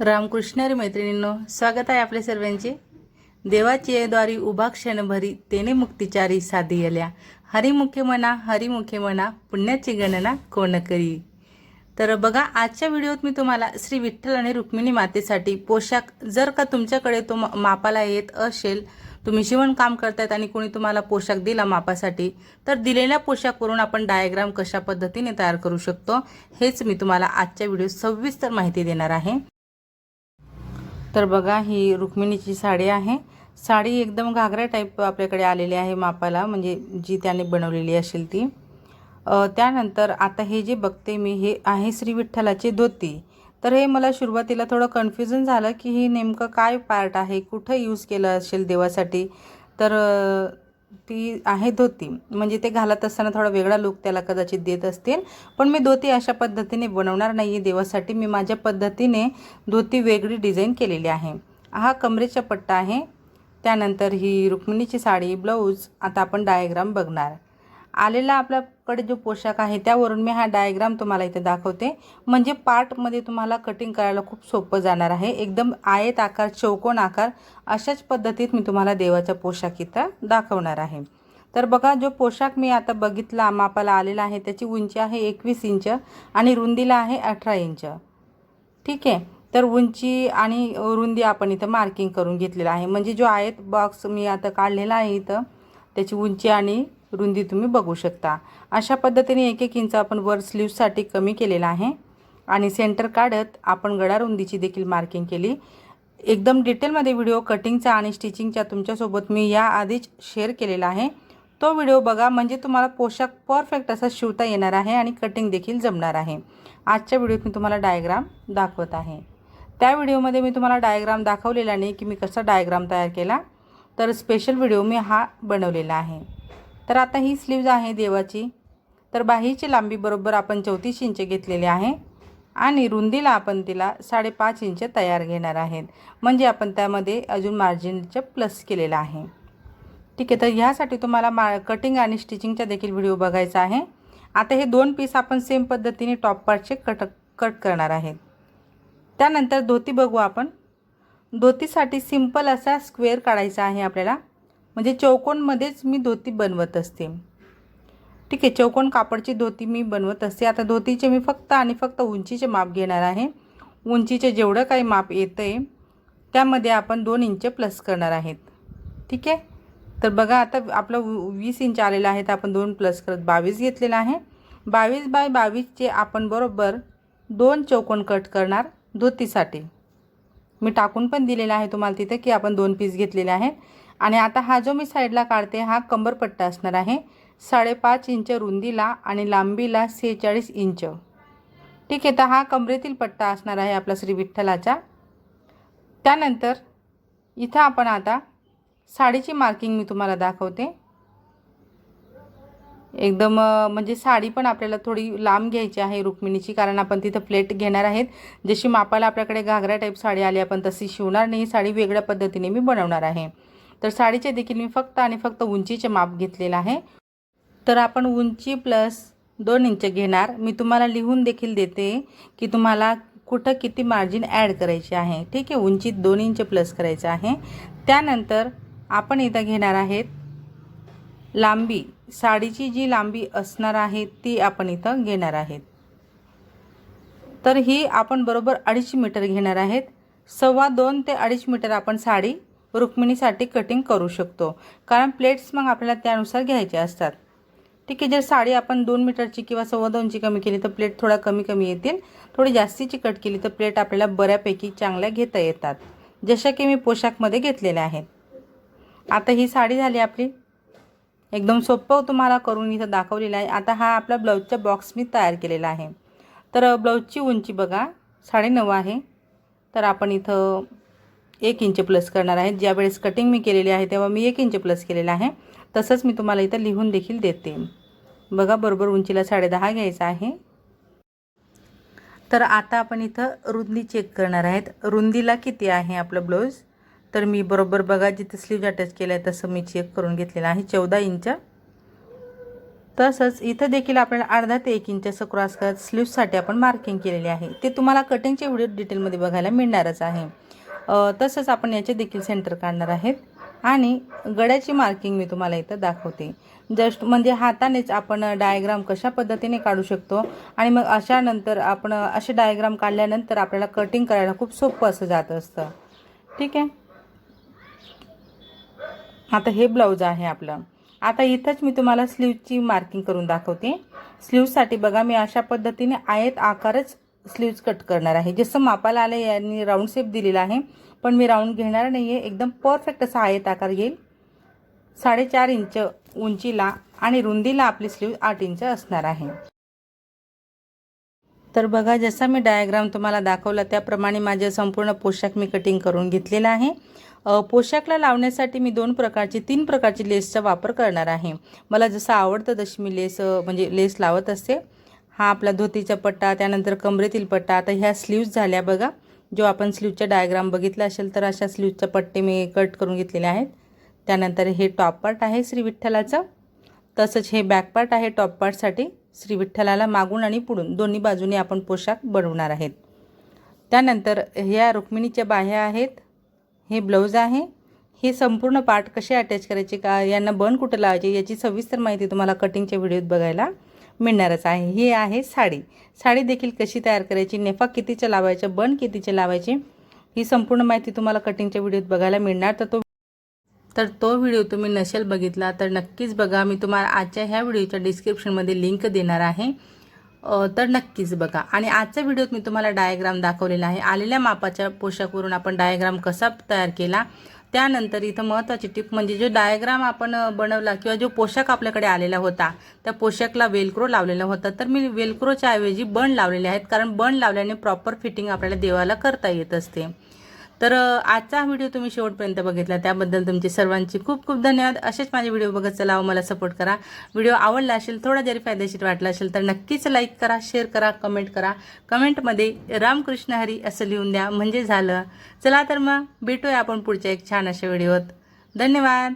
रामकृष्णारी मैत्रिणींनो स्वागत आहे आपल्या सर्वांचे. देवाची द्वारी उभा क्षणभरी तेने मुक्तिचारी साधी आल्या. हरिमुखे म्हणा हरिमुखे म्हणा पुण्याची गणना कोण करी? तर बघा आजच्या व्हिडिओत मी तुम्हाला श्री विठ्ठल आणि रुक्मिणी मातेसाठी पोशाख जर का तुमच्याकडे तो मा- मापाला येत असेल तुम्ही शिवणकाम करतायत आणि कोणी तुम्हाला पोशाख दिला मापासाठी तर दिलेल्या पोशाखवरून आपण डायग्राम कशा पद्धतीने तयार करू शकतो हेच मी तुम्हाला आजच्या व्हिडिओ सविस्तर माहिती देणार आहे. तर बघा ही रुक्मिणीची साडी आहे. साडी एकदम घागरा टाईप आपल्याकडे आलेली आहे मापाला म्हणजे जी त्याने बनवलेली असेल ती. त्यानंतर आता हे जे बघते मी हे आहे श्री विठ्ठलाची धोती. तर हे मला सुरुवातीला थोडं कन्फ्युजन झालं की ही नेमकं काय पार्ट आहे कुठं यूज केलं असेल देवासाठी? तर ती आहे धोती. म्हणजे ते घालत असताना थोडा वेगळा लुक त्याला कदाचित देत असतील. पण मी धोती अशा पद्धतीने बनवणार नाही आहे देवासाठी. मी माझ्या पद्धतीने धोती वेगळी डिझाईन केलेली आहे. हा कमरेचा पट्टा आहे. त्यानंतर ही रुक्मिणीची साडी ब्लाऊज आता आपण डायग्राम बघणार. आलेला आपल्याकडे जो पोशाख आहे त्यावरून मी हा डायग्राम तुम्हाला इथे दाखवते. म्हणजे पार्टमध्ये तुम्हाला कटिंग करायला खूप सोपं जाणार आहे. एकदम आयत आकार चौकोन आकार अशाच पद्धतीत मी तुम्हाला देवाचा पोशाख इथं दाखवणार आहे. तर बघा जो पोशाख मी आता बघितला मापाला आलेला आहे त्याची उंची आहे एकवीस इंच आणि रुंदीला आहे अठरा इंच. ठीक आहे? तर उंची आणि रुंदी आपण इथं मार्किंग करून घेतलेलं आहे. म्हणजे जो आयत बॉक्स मी आता काढलेला आहे इथं त्याची उंची आणि रुंदी तुम्ही बघू शकता. अशा पद्धतीने एक एक इंच आपण वर स्लीवसाठी कमी केलेला आहे. आणि सेंटर काढत आपण गळा रुंदीची देखील मार्किंग केली. एकदम डिटेलमध्ये व्हिडिओ कटिंगचा आणि स्टिचिंगचा तुमच्यासोबत मी याआधीच शेअर केलेला आहे. तो व्हिडिओ बघा म्हणजे तुम्हाला पोशाख परफेक्ट असा शिवता येणार आहे आणि कटिंग देखील जमणार आहे. आजच्या व्हिडिओत मी तुम्हाला डायग्राम दाखवत आहे. त्या व्हिडिओमध्ये मी तुम्हाला डायग्राम दाखवलेला नाही की मी कसा डायग्राम तयार केला तर स्पेशल व्हिडिओ मी हा बनवलेला आहे. तर आता ही स्लीव्ज आहे देवाची. तर बाहीची लांबी बरोबर आपण चौतीस इंच घेतलेली आहे. आणि रुंदीला आपण तिला साडेपाच इंच तयार घेणार आहेत. म्हणजे आपण त्यामध्ये अजून मार्जिनचं प्लस केलेलं आहे. ठीक आहे तर ह्यासाठी तुम्हाला मा कटिंग आणि स्टिचिंगचा देखील व्हिडिओ बघायचा आहे. आता हे दोन पीस आपण सेम पद्धतीने टॉप पार्टचे कट कट करणार आहेत. त्यानंतर धोती बघू आपण. धोतीसाठी सिंपल असा स्क्वेअर काढायचा आहे आपल्याला. म्हणजे चौकोनमध्येच मी धोती बनवत असते. ठीक आहे चौकोन कापडची धोती मी बनवत असते. आता धोतीचे मी फक्त आणि फक्त उंचीचे माप घेणार आहे. उंचीचे जेवढं काही माप येतं आहे त्यामध्ये आपण दोन इंच प्लस करणार आहेत. ठीक आहे? तर बघा आता आपलं व- वीस इंच आलेलं आहे तर आपण दोन प्लस करत बावीस घेतलेलं आहे. बावीस बाय बावीसचे आपण बरोबर दोन चौकोन कट करणार धोतीसाठी. मी टाकून पण दिलेला आहे तुम्हाला तिथं की आपण दोन पीस घेतलेले आहेत. आणि आता हा जो मी साईडला काढते हा कंबरपट्टा असणार आहे. साडेपाच इंच रुंदीला आणि लांबीला सेहेचाळीस इंच. ठीक आहे तर हा कमरेतील पट्टा असणार आहे आपला श्री विठ्ठलाचा. त्यानंतर इथं आपण आता साडीची मार्किंग मी तुम्हाला दाखवते. एकदम म्हणजे साडी पण आपल्याला थोडी लांब घ्यायची आहे रुक्मिणीची कारण आपण तिथं प्लेट घेणार आहेत. जशी मापाला आपल्याकडे घागरा टाईप साडी आली आपण तशी शिवणार नाही. साडी वेगळ्या पद्धतीने मी बनवणार आहे. तर साडीचे देखील मी फक्त आणि फक्त उंचीचे माप घेतलेलं आहे. तर आपण उंची प्लस दोन इंच घेणार. मी तुम्हाला लिहून देखील देते की तुम्हाला कुठं किती मार्जिन ॲड करायची आहे. ठीक आहे? उंचीत दोन इंच प्लस करायचं आहे. त्यानंतर आपण इथं घेणार आहेत लांबी. साडीची जी लांबी असणार आहे ती आपण इथं घेणार आहेत. तर ही आपण बरोबर अडीच मीटर घेणार आहेत. सव्वा दोन ते अडीच मीटर आपण साडी रुक्मिणीसाठी कटिंग करू शकतो. कारण प्लेट्स मग आपल्याला त्यानुसार घ्यायचे असतात. ठीक आहे जर साडी आपण दोन मीटरची किंवा सव्वा दोनची कमी केली तर प्लेट थोडा कमी कमी येतील. थोडी जास्तीची कट केली तर प्लेट आपल्याला बऱ्यापैकी चांगल्या घेता येतात. जशा की मी पोशाखमध्ये घेतलेल्या आहेत. आता ही साडी झाली आपली. एकदम सोपं तुम्हाला करून इथं दाखवलेलं आहे. आता हा आपला ब्लाऊजचा बॉक्स मी तयार केलेला आहे. तर ब्लाऊजची उंची बघा. साडेनऊ आहे. तर आपण इथं एक इंच प्लस करणार आहे. ज्यावेळेस कटिंग मी केलेली आहे तेव्हा मी एक इंच प्लस केलेलं आहे. तसंच मी तुम्हाला इथं लिहून देखील देते. बघा बरोबर उंचीला साडेदहा घ्यायचं आहे. तर आता आपण इथं रुंदी चेक करणार आहेत. रुंदीला किती आहे आपलं ब्लाऊज तर मी बरोबर बघा जिथं स्लीव अटॅच केलं आहे तसं मी चेक करून घेतलेलं आहे. चौदा इंच. तसंच इथं देखील आपल्याला अर्धा ते एक इंच असं क्रॉस करत स्लीव्ससाठी आपण मार्किंग केलेली आहे. ते तुम्हाला कटिंगच्या व्हिडिओ डिटेलमध्ये बघायला मिळणारच आहे. तसंच आपण याचे देखील सेंटर काढणार आहेत. आणि गड्याची मार्किंग मी तुम्हाला इथं दाखवते. जस्ट म्हणजे हातानेच आपण डायग्राम कशा पद्धतीने काढू शकतो आणि मग अशा नंतर आपण असे डायग्राम काढल्यानंतर आपल्याला कटिंग करायला खूप सोपं असं जात असतं. ठीक आहे? आता हे ब्लाऊज आहे आपलं. आता इथंच मी तुम्हाला स्लीवची मार्किंग करून दाखवते. स्लीवसाठी बघा मी अशा पद्धतीने आयत आकारच स्लीव्ज कट करणार आहे. जसं मापाला आलं यांनी राऊंड शेप दिलेला आहे. पण मी राऊंड घेणार नाही आहे एकदम परफेक्ट असा आयत आकार येईल साडेचार इंच उंचीला आणि रुंदीला आपली स्लीव आठ इंच असणार आहे. तर बघा जसा मी डायग्राम तुम्हाला दाखवला त्याप्रमाणे माझे संपूर्ण पोशाख मी कटिंग करून घेतलेला आहे. पोशाखला लावण्यासाठी मी दोन प्रकारची तीन प्रकारची लेसचा वापर करणार आहे. मला जसं आवडतं तशी मी लेस म्हणजे लेस लावत असते. हा आपला धोतीचा पट्टा त्यानंतर कमरेतील पट्टा. आता ह्या स्लीव्ज झाल्या बघा. जो आपण स्लीवचा डायग्राम बघितला असेल तर अशा स्लीवचा पट्टे मी कट करून घेतलेले आहेत. त्यानंतर हे टॉप पार्ट आहे श्री विठ्ठलाचं. तसंच हे बॅक पार्ट आहे टॉप पार्टसाठी श्री विठ्ठलाला मागून आणि पुढून. दोन्ही बाजूने आपण पोशाख बनवणार आहेत. त्यानंतर ह्या रुक्मिणीच्या बाह्या आहेत. हे ब्लाऊज आहे. हे संपूर्ण पार्ट कसे अटॅच करायचे का यांना बन कुठं लावायचे याची सविस्तर माहिती तुम्हाला कटिंगच्या व्हिडिओत बघायला. मिळणारच आहे. ही आहे साडी. साडी देखील कशी तयार करायची नेफा कितीच्या लावायचं बन कितीचे लावायचे ही संपूर्ण माहिती तुम्हाला कटिंगच्या व्हिडिओत बघायला मिळणार. तर तो तर तो व्हिडिओ तुम्ही नसेल बघितला तर नक्कीच बघा. मी तुम्हाला आजच्या ह्या व्हिडिओच्या डिस्क्रिप्शनमध्ये लिंक देणार आहे. तर नक्कीच बघा. आणि आजच्या व्हिडिओत मी तुम्हाला डायग्राम दाखवलेला आहे. आलेल्या मापाच्या पोशाखवरून आपण डायग्राम कसा तयार केला त्यानंतर इथं महत्त्वाची टिप म्हणजे जो डायग्राम आपण बनवला किंवा जो पोशाख आपल्याकडे आलेला होता त्या पोशाखला वेलक्रो लावलेला होता. तर मी वेलक्रोच्या ऐवजी बण लावलेले आहेत कारण बण लावल्याने प्रॉपर फिटिंग आपल्याला देवाला करता येत असते. तर आजचा आजचा व्हिडिओ तुम्ही शेवटपर्यंत बघितला. त्याबद्दल तुमचे सर्वांचे खूप खूप धन्यवाद. असेच माझे व्हिडिओ बघत चला हो, मला सपोर्ट करा. व्हिडिओ आवडला असेल थोडा जरी फायदेशीर वाटला असेल तर नक्कीच लाईक करा शेअर करा कमेंट करा. कमेंटमध्ये रामकृष्ण हरी असं लिहून द्या. म्हणजे झालं. चला तर मग भेटूया आपण पुढच्या एक छान अशा व्हिडिओत. धन्यवाद.